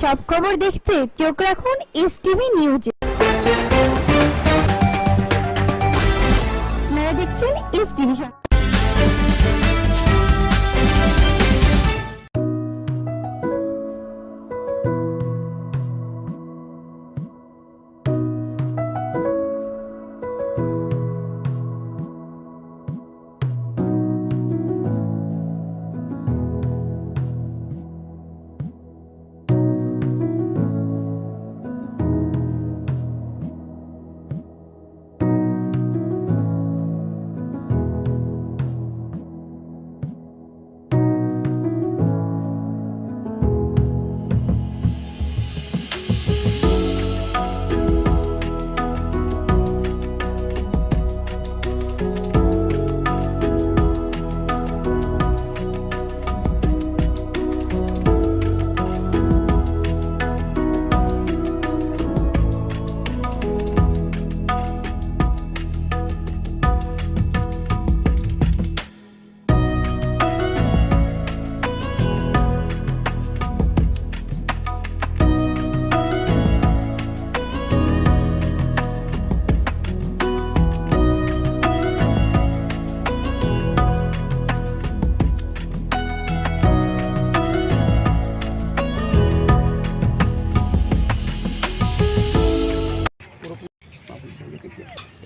সব খবর দেখতে চোখ রাখুন এস টিভি নিউজে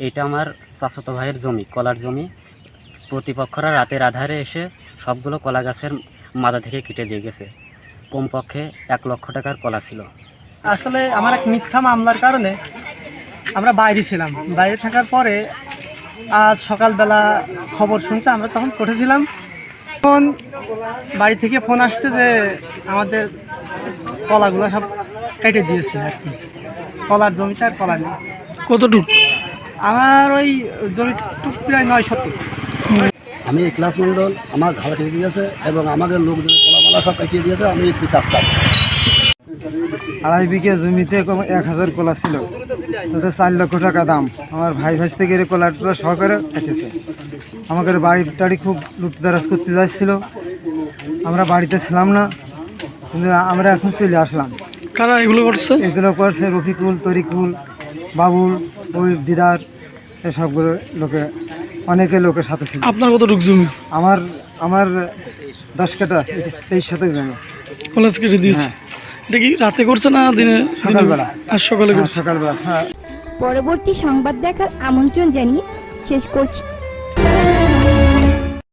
এটা আমার চাচাতো ভাইয়ের জমি কলার জমি। প্রতিপক্ষরা রাতের আধারে এসে সবগুলো কলা গাছের মাথা থেকে কেটে দিয়ে গেছে। কমপক্ষে এক লক্ষ টাকার কলা ছিল। আসলে আমার এক মিথ্যা মামলার কারণে আমরা বাইরে ছিলাম। বাইরে থাকার পরে আজ সকালবেলা খবর শুনছে আমরা তখন কোর্টে ছিলাম। তখন বাড়ি থেকে ফোন আসছে যে আমাদের কলাগুলো সব কেটে দিয়েছে আর কি। কলার জমিতে আর কলা নেই। কতটুকু? আমার ওই জমিটুক প্রায় নয় শতক। আমি ক্লাস মণ্ডল আমার ঘাড় কেটে দিয়েছে এবং আমাদের লোকজন কলামালা সব কাটিয়ে দিয়েছে আমি বিচার চাই আড়াই বিঘে জমিতে কম এক হাজার কলা ছিল। তাতে চার লক্ষ টাকা দাম। আমার ভাই ভাই থেকে কলা টলা সহকারে কেটেছে। আমাদের বাড়ি টাড়ি খুব লুটতারাজ করতে যাচ্ছিল। আমরা বাড়িতে ছিলাম না কিন্তু আমরা এখন চলে আসলাম। কারা এগুলো করছে? এগুলো করছে রফিকুল তরিকুল বাবুল ওই দিদার এসবগুলো লোকে অনেকে লোকের সাথে ছিল। আপনার কতটুকু জমি? আমার আমার দশ কাটা তেইশ শতক জমি। কলেজ কেটে দিয়েছে। এটা কি রাতে করছে না দিনে সকালবেলা। আর সকালে হ্যাঁ, সকালবেলা হ্যাঁ। পরবর্তী সংবাদ দেখার আমন্ত্রণ জানিয়ে শেষ করছি।